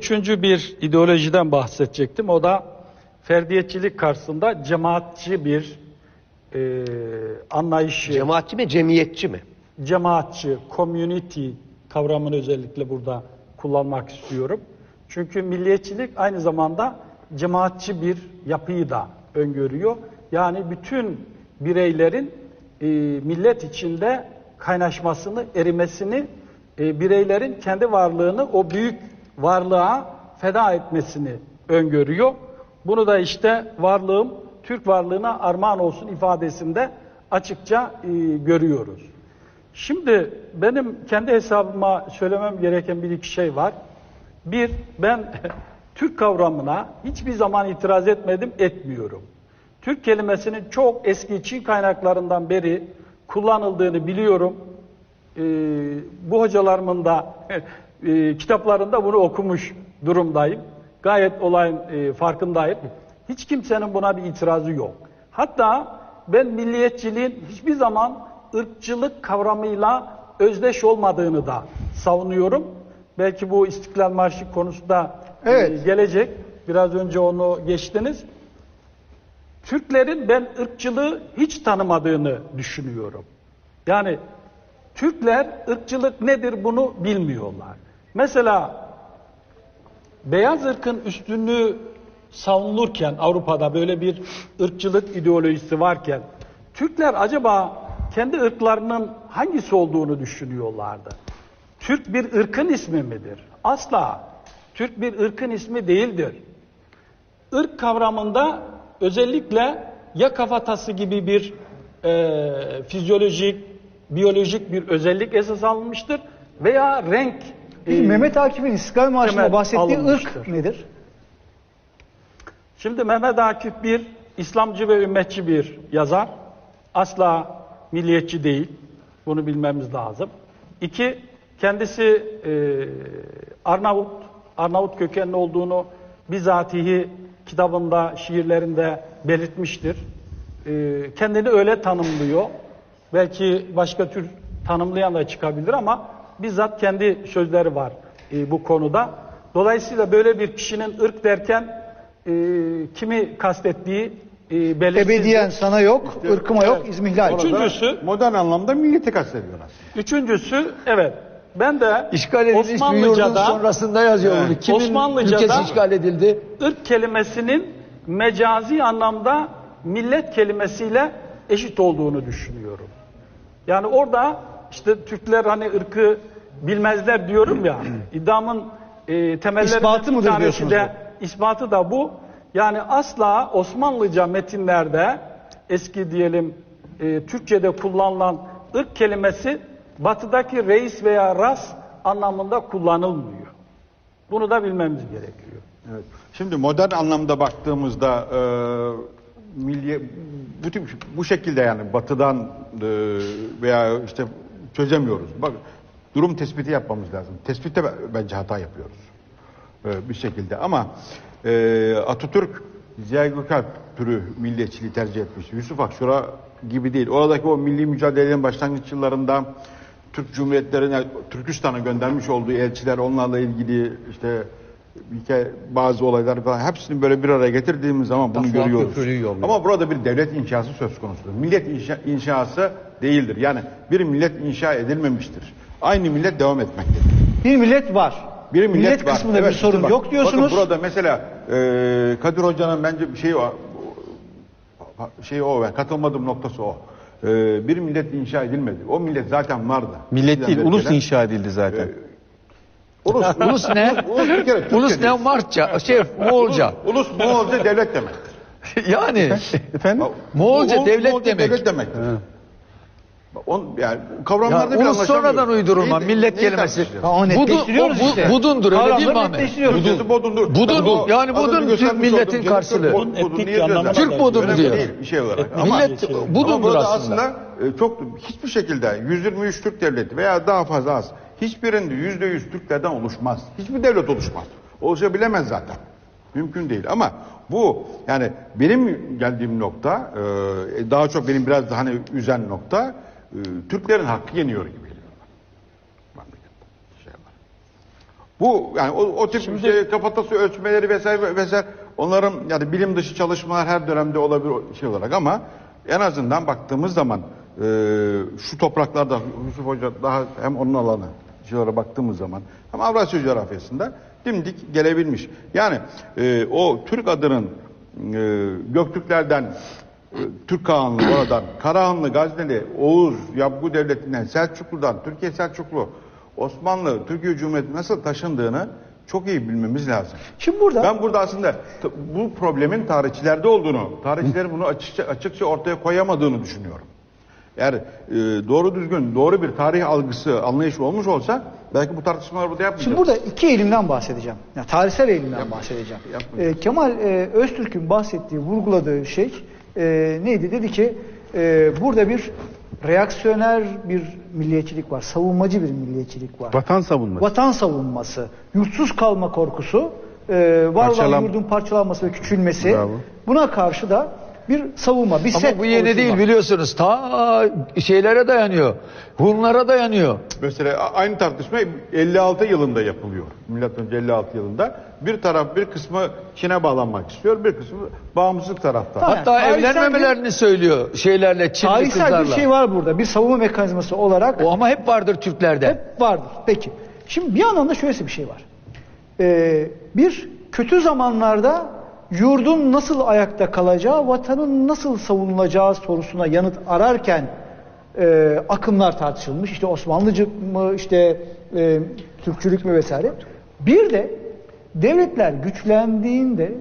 üçüncü bir ideolojiden bahsedecektim. O da ferdiyetçilik karşısında cemaatçi bir e, anlayışı, Cemaatçi mi, cemiyetçi mi? cemaatçi, community kavramını özellikle burada kullanmak istiyorum. Çünkü milliyetçilik aynı zamanda cemaatçi bir yapıyı da öngörüyor. Yani bütün bireylerin e, millet içinde kaynaşmasını, erimesini, e, bireylerin kendi varlığını o büyük varlığa feda etmesini öngörüyor. Bunu da işte varlığım Türk varlığına armağan olsun ifadesinde açıkça e, görüyoruz. Şimdi benim kendi hesabıma söylemem gereken bir iki şey var. Bir, ben Türk kavramına hiçbir zaman itiraz etmedim, etmiyorum. Türk kelimesinin çok eski Çin kaynaklarından beri kullanıldığını biliyorum. Ee, bu hocalarımın da e, kitaplarında bunu okumuş durumdayım. Gayet olayın e, farkındayım. Hiç kimsenin buna bir itirazı yok. Hatta ben milliyetçiliğin hiçbir zaman ırkçılık kavramıyla özdeş olmadığını da savunuyorum. Belki bu İstiklal Marşı konusunda e, Evet. gelecek. Biraz önce onu geçtiniz. Türklerin ben ırkçılığı hiç tanımadığını düşünüyorum. Yani Türkler ırkçılık nedir bunu bilmiyorlar. Mesela beyaz ırkın üstünlüğü savunulurken Avrupa'da böyle bir ırkçılık ideolojisi varken Türkler acaba kendi ırklarının hangisi olduğunu düşünüyorlardı. Türk bir ırkın ismi midir? Asla. Türk bir ırkın ismi değildir. Irk kavramında özellikle ya kafatası gibi bir e, fizyolojik, biyolojik bir özellik esas alınmıştır veya renk Peki e, Mehmet Akif'in İstiklal Marşı'nda bahsettiği alınmıştır. ırk nedir? Şimdi Mehmet Akif bir İslamcı ve ümmetçi bir yazar. Asla milliyetçi değil. Bunu bilmemiz lazım. İki, kendisi e, Arnavut, Arnavut kökenli olduğunu bizatihi kitabında, şiirlerinde belirtmiştir. E, kendini öyle tanımlıyor. Belki başka tür tanımlayan da çıkabilir ama bizzat kendi sözleri var e, bu konuda. Dolayısıyla böyle bir kişinin ırk derken e, kimi kastettiği e, belirsiz. Ebediyen sana yok, ırkıma yok, izmihlal. Üçün- Üçüncüsü- modern anlamda milleti kastediyorlar. Üçüncüsü evet ben de İşgal edilmiş Osmanlıca'da sonrasında yazıyor bunu. Kimin Osmanlıca'da- ülkesi işgal edildi? ırk kelimesinin mecazi anlamda millet kelimesiyle eşit olduğunu düşünüyorum. Yani orada işte Türkler hani ırkı bilmezler diyorum ya iddiamın e, temellerinden İspatı bir tanesi diyorsunuz de ispatı da bu. Yani asla Osmanlıca metinlerde eski diyelim e, Türkçe'de kullanılan ırk kelimesi batıdaki reis veya ras anlamında kullanılmıyor. Bunu da bilmemiz gerekiyor. Evet. Şimdi modern anlamda baktığımızda e, milli bu tip bu şekilde yani batıdan e, veya işte çözemiyoruz. Bak durum tespiti yapmamız lazım. Tespitte be- bence hata yapıyoruz. E, bir şekilde ama e, Atatürk Ziya Gökalp türü milliyetçiliği tercih etmiş. Yusuf Akşura gibi değil. Oradaki o milli mücadelelerin başlangıç yıllarında Türk Cumhuriyetlerine, Türkistan'a göndermiş olduğu elçiler, onlarla ilgili işte hikaye, bazı olaylar falan hepsini böyle bir araya getirdiğimiz zaman bunu Tafuat görüyoruz. Ama burada bir devlet inşası söz konusudur. Millet inşa, inşası değildir. Yani bir millet inşa edilmemiştir. Aynı millet devam etmektedir. Bir millet var. Bir millet, var. kısmında bir Evet, sorun bak- yok diyorsunuz. Bakın burada mesela e, Kadir Hoca'nın bence bir şeyi o. Şey o ve katılmadığım noktası o. E, bir millet inşa edilmedi. O millet zaten vardı. Millet değil, ulus ülkeler- inşa edildi zaten. Ulus, Ulus ne? Ulus bir kere Ulus ne? Martça, şey Moğolca. Ulus Moğolca devlet demektir. yani Efendim? Moğolca Ulus devlet Moğolca demek. Devlet demektir. On, yani kavramlarda Ya bir ulus sonradan uydurulma Neyi- millet neyi kelimesi. Ha, o Budun, o, bu- işte. budundur öyle değil mi Ahmet? Türkçesi bodundur. Budun, yani budun Türk milletin karşılığı. Budun, budun? Türk Önemli diyor. değil bir şey olarak. Ama, Millet ama budundur aslında. aslında e, çok hiçbir şekilde 123 Türk devleti veya daha fazla az hiçbirinde yüzde yüz Türklerden oluşmaz. Hiçbir devlet oluşmaz. Oluşabilemez zaten. Mümkün değil ama bu yani benim geldiğim nokta e, daha çok benim biraz da hani üzen nokta e, Türklerin hakkı yeniyor gibi geliyor. şey var. Bu yani o, o tip şey, kafatası ölçmeleri vesaire vesaire onların yani bilim dışı çalışmalar her dönemde olabilir şey olarak ama en azından baktığımız zaman e, şu topraklarda Yusuf Hoca daha hem onun alanı şeylere baktığımız zaman hem Avrasya coğrafyasında dimdik gelebilmiş. Yani e, o Türk adının e, Göktürklerden Türk Kağanlı oradan, Karahanlı, Gazneli, Oğuz, Yabgu Devleti'nden, Selçuklu'dan, Türkiye Selçuklu, Osmanlı, Türkiye Cumhuriyeti nasıl taşındığını çok iyi bilmemiz lazım. Şimdi burada Ben burada aslında bu problemin tarihçilerde olduğunu, tarihçilerin bunu açıkça, açıkça ortaya koyamadığını düşünüyorum. Eğer e, doğru düzgün, doğru bir tarih algısı, anlayışı olmuş olsa belki bu tartışmaları burada yapmayacağız. Şimdi burada iki eğilimden bahsedeceğim. Yani tarihsel eğilimden bahsedeceğim. yapmayın. Ee, Kemal e, Öztürk'ün bahsettiği, vurguladığı şey e, neydi? Dedi ki e, burada bir reaksiyoner bir milliyetçilik var, savunmacı bir milliyetçilik var. Vatan savunması. Vatan savunması, yurtsuz kalma korkusu, e, var olan Parçalan- yurdun parçalanması ve küçülmesi. Bravo. Buna karşı da bir savunma, bir set Ama bu yeni oluşturmak. değil biliyorsunuz. Ta şeylere dayanıyor. Hunlara dayanıyor. Mesela aynı tartışma 56 yılında yapılıyor. Milattan önce 56 yılında. Bir taraf bir kısmı Çin'e bağlanmak istiyor, bir kısmı bağımsızlık tarafta. Tamam. Hatta tarihsel evlenmemelerini söylüyor şeylerle Çinli Tarihsel kızlarla. bir şey var burada. Bir savunma mekanizması olarak O ama hep vardır Türklerde. Hep vardır. Peki. Şimdi bir yandan da şöyle bir şey var. Ee, bir kötü zamanlarda yurdun nasıl ayakta kalacağı, vatanın nasıl savunulacağı sorusuna yanıt ararken e, akımlar tartışılmış. İşte Osmanlıcık mı, işte e, Türkçülük mü vesaire. Bir de devletler güçlendiğinde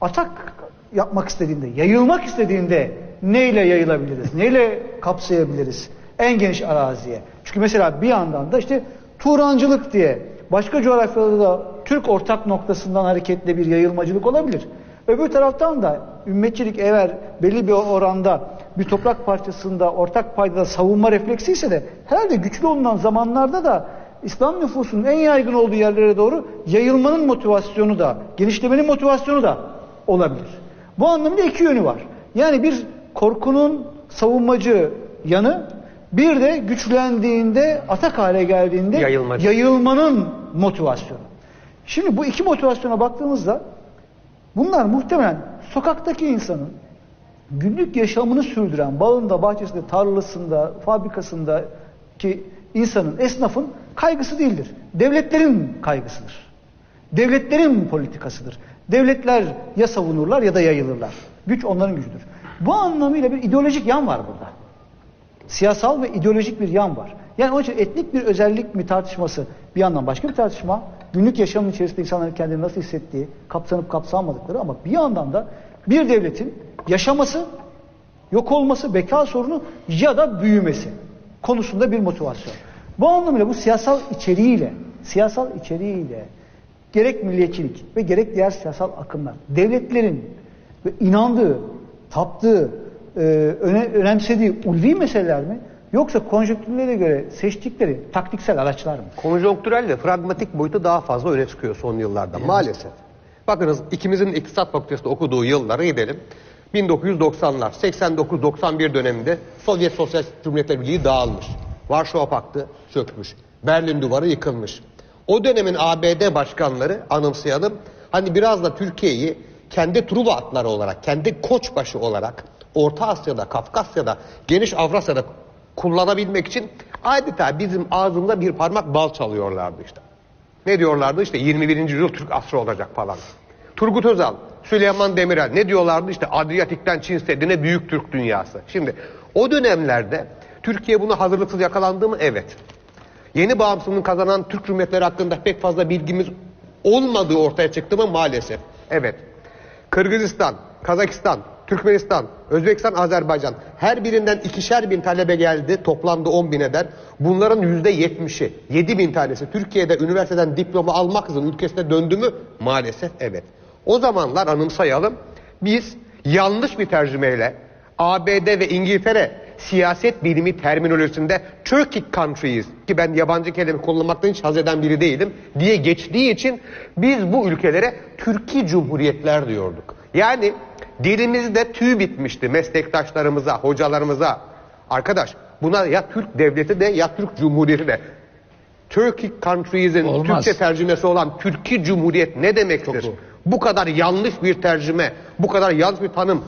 atak yapmak istediğinde, yayılmak istediğinde neyle yayılabiliriz? Neyle kapsayabiliriz? En geniş araziye. Çünkü mesela bir yandan da işte Turancılık diye başka coğrafyalarda da Türk ortak noktasından hareketle bir yayılmacılık olabilir. Öbür taraftan da ümmetçilik eğer belli bir oranda bir toprak parçasında ortak paydada savunma refleksi ise de herhalde güçlü olunan zamanlarda da İslam nüfusunun en yaygın olduğu yerlere doğru yayılmanın motivasyonu da, genişlemenin motivasyonu da olabilir. Bu anlamda iki yönü var. Yani bir korkunun savunmacı yanı, bir de güçlendiğinde, atak hale geldiğinde Yayılmacı. yayılmanın motivasyonu. Şimdi bu iki motivasyona baktığımızda bunlar muhtemelen sokaktaki insanın günlük yaşamını sürdüren, bağında, bahçesinde, tarlasında, fabrikasında ki insanın, esnafın kaygısı değildir. Devletlerin kaygısıdır. Devletlerin politikasıdır. Devletler ya savunurlar ya da yayılırlar. Güç onların gücüdür. Bu anlamıyla bir ideolojik yan var burada. Siyasal ve ideolojik bir yan var. Yani onun için etnik bir özellik mi tartışması bir yandan başka bir tartışma. Günlük yaşamın içerisinde insanların kendini nasıl hissettiği, kapsanıp kapsanmadıkları ama bir yandan da bir devletin yaşaması, yok olması, beka sorunu ya da büyümesi konusunda bir motivasyon. Bu anlamıyla bu siyasal içeriğiyle, siyasal içeriğiyle gerek milliyetçilik ve gerek diğer siyasal akımlar devletlerin inandığı, taptığı, e, öne, önemsediği ulvi meseleler mi? Yoksa konjonktürlere göre seçtikleri taktiksel araçlar mı? Konjonktürel ve pragmatik boyutu daha fazla öne çıkıyor son yıllarda maalesef. Bakınız ikimizin iktisat fakültesinde okuduğu yıllara gidelim. 1990'lar, 89-91 döneminde Sovyet Sosyalist Cumhuriyetler Birliği dağılmış. Varşova Paktı çökmüş. Berlin Duvarı yıkılmış. O dönemin ABD başkanları anımsayalım. Hani biraz da Türkiye'yi kendi Truva atları olarak, kendi koçbaşı olarak Orta Asya'da, Kafkasya'da, geniş Avrasya'da kullanabilmek için adeta bizim ağzımda bir parmak bal çalıyorlardı işte. Ne diyorlardı? İşte 21. yüzyıl Türk asrı olacak falan. Turgut Özal, Süleyman Demirel ne diyorlardı? İşte Adriyatik'ten Çin Seddi'ne büyük Türk dünyası. Şimdi o dönemlerde Türkiye buna hazırlıksız yakalandı mı? Evet. Yeni bağımsızlığını kazanan Türk Cumhuriyetleri hakkında pek fazla bilgimiz olmadığı ortaya çıktı mı? Maalesef. Evet. Kırgızistan, Kazakistan, Türkmenistan, Özbekistan, Azerbaycan her birinden ikişer bin talebe geldi. Toplamda 10 bin eder. Bunların yüzde yetmişi, 7 bin tanesi Türkiye'de üniversiteden diploma almak için ülkesine döndü mü? Maalesef evet. O zamanlar anımsayalım. Biz yanlış bir tercümeyle ABD ve İngiltere siyaset bilimi terminolojisinde Turkic countries ki ben yabancı kelime kullanmaktan hiç haz eden biri değilim diye geçtiği için biz bu ülkelere Türkiye Cumhuriyetler diyorduk. Yani dilimizde tüy bitmişti meslektaşlarımıza, hocalarımıza. Arkadaş buna ya Türk devleti de ya Türk Cumhuriyeti de Turkic Countries'in Olmaz. Türkçe tercümesi olan Türkiye Cumhuriyet ne demektir? Bu kadar yanlış bir tercüme, bu kadar yanlış bir tanım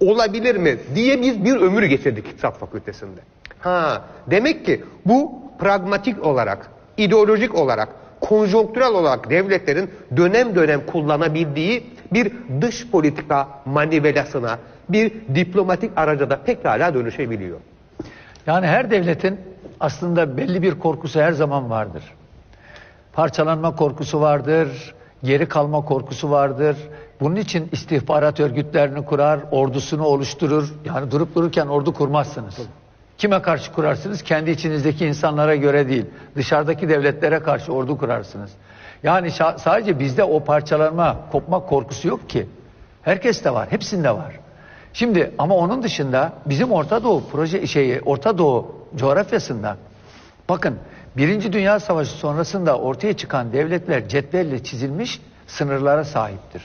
olabilir mi diye biz bir ömür geçirdik İktisat Fakültesinde. Ha, demek ki bu pragmatik olarak, ideolojik olarak, konjonktürel olarak devletlerin dönem dönem kullanabildiği bir dış politika manivelasına, bir diplomatik araca da pekala dönüşebiliyor. Yani her devletin aslında belli bir korkusu her zaman vardır. Parçalanma korkusu vardır, geri kalma korkusu vardır. Bunun için istihbarat örgütlerini kurar, ordusunu oluşturur. Yani durup dururken ordu kurmazsınız. Kime karşı kurarsınız? Kendi içinizdeki insanlara göre değil. Dışarıdaki devletlere karşı ordu kurarsınız. Yani sadece bizde o parçalanma, kopma korkusu yok ki. Herkes de var, hepsinde var. Şimdi ama onun dışında bizim Orta Doğu proje şeyi Orta Doğu coğrafyasında bakın Birinci Dünya Savaşı sonrasında ortaya çıkan devletler cetvelle çizilmiş sınırlara sahiptir.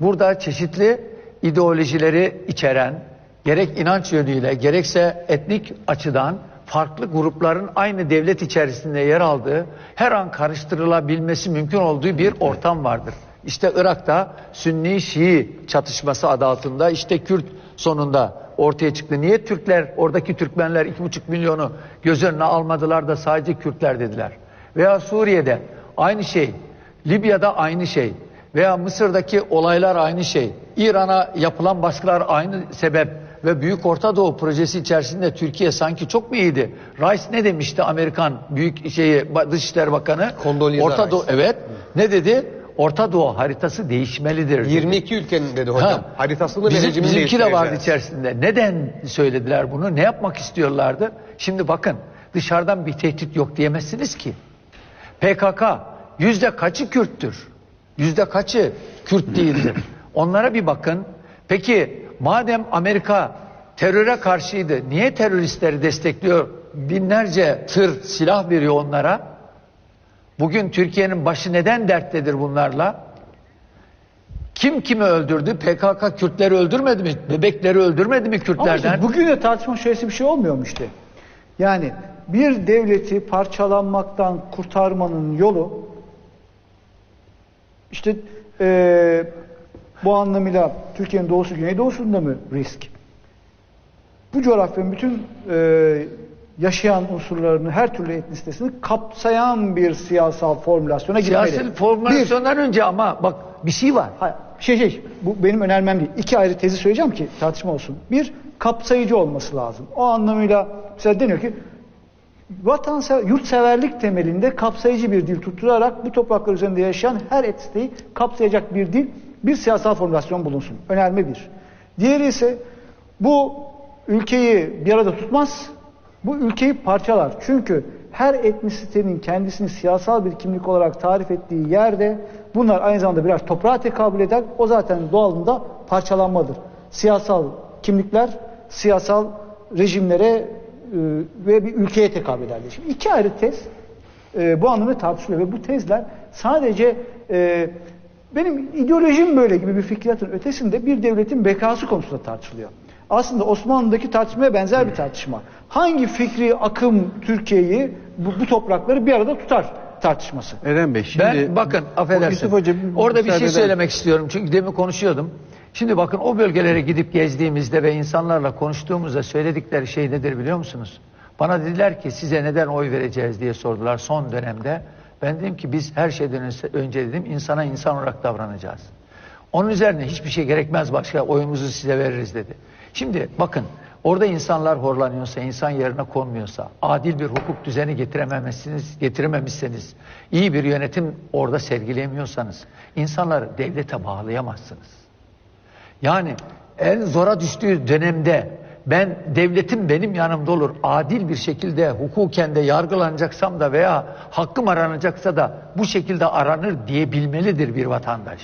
Burada çeşitli ideolojileri içeren gerek inanç yönüyle gerekse etnik açıdan farklı grupların aynı devlet içerisinde yer aldığı her an karıştırılabilmesi mümkün olduğu bir ortam vardır. İşte Irak'ta Sünni Şii çatışması adı altında işte Kürt sonunda ortaya çıktı. Niye Türkler oradaki Türkmenler iki buçuk milyonu göz önüne almadılar da sadece Kürtler dediler. Veya Suriye'de aynı şey. Libya'da aynı şey. Veya Mısır'daki olaylar aynı şey. İran'a yapılan baskılar aynı sebep. Ve Büyük Orta Doğu projesi içerisinde Türkiye sanki çok mu iyiydi? Rice ne demişti Amerikan Büyük şeyi Dışişleri Bakanı? Condoleezza Orta Rice. Doğu evet. Ne dedi? Orta Doğu haritası değişmelidir. dedi. 22 ülkenin dedi hocam. Ha. Haritasını Bizim, bizimki de vardı içerisinde. Neden söylediler bunu? Ne yapmak istiyorlardı? Şimdi bakın dışarıdan bir tehdit yok diyemezsiniz ki. PKK yüzde kaçı Kürttür? Yüzde kaçı Kürt değildir? Onlara bir bakın. Peki madem Amerika teröre karşıydı, niye teröristleri destekliyor? Binlerce tır silah veriyor onlara. Bugün Türkiye'nin başı neden derttedir bunlarla? Kim kimi öldürdü? PKK Kürtleri öldürmedi mi? Bebekleri öldürmedi mi Kürtlerden? işte bugün de tartışma şöyle bir şey olmuyor mu işte? Yani bir devleti parçalanmaktan kurtarmanın yolu işte eee, bu anlamıyla Türkiye'nin doğusu güneydoğusunda mı risk? Bu coğrafyanın bütün eee, yaşayan unsurlarını, her türlü etnisitesini kapsayan bir siyasal formülasyona gitmeli. Siyasi Bir, formasyondan önce ama bak bir şey var. Hayır, şey şey, bu benim önermem değil. İki ayrı tezi söyleyeceğim ki tartışma olsun. Bir, kapsayıcı olması lazım. O anlamıyla mesela deniyor ki vatansever, yurtseverlik temelinde kapsayıcı bir dil tutturarak bu topraklar üzerinde yaşayan her etnisteyi kapsayacak bir dil, bir siyasal formülasyon bulunsun. Önerme bir. Diğeri ise bu ülkeyi bir arada tutmaz, bu ülkeyi parçalar. Çünkü her etnisitenin kendisini siyasal bir kimlik olarak tarif ettiği yerde bunlar aynı zamanda birer toprağa tekabül eder. O zaten doğalında parçalanmadır. Siyasal kimlikler, siyasal rejimlere e, ve bir ülkeye tekabül ederler. Şimdi iki ayrı tez e, bu anlamda tartışılıyor ve bu tezler sadece e, benim ideolojim böyle gibi bir fikriyatın ötesinde bir devletin bekası konusunda tartışılıyor. Aslında Osmanlı'daki tartışmaya benzer bir tartışma. Hangi fikri akım Türkiye'yi, bu, bu toprakları bir arada tutar tartışması. Eren Bey şimdi ben bakın affedersin. Hoca, Orada bir şey söylemek istiyorum. Çünkü demin konuşuyordum. Şimdi bakın o bölgelere gidip gezdiğimizde ve insanlarla konuştuğumuzda söyledikleri şey nedir biliyor musunuz? Bana dediler ki size neden oy vereceğiz diye sordular son dönemde. Ben dedim ki biz her şeyden önce- dedim insana insan olarak davranacağız. Onun üzerine hiçbir şey gerekmez başka oyumuzu size veririz dedi. Şimdi bakın orada insanlar horlanıyorsa, insan yerine konmuyorsa, adil bir hukuk düzeni getirememezsiniz, getirememişseniz, iyi bir yönetim orada sergileyemiyorsanız, insanları devlete bağlayamazsınız. Yani en zora düştüğü dönemde ben devletim benim yanımda olur. Adil bir şekilde hukuken de yargılanacaksam da veya hakkım aranacaksa da bu şekilde aranır diyebilmelidir bir vatandaş.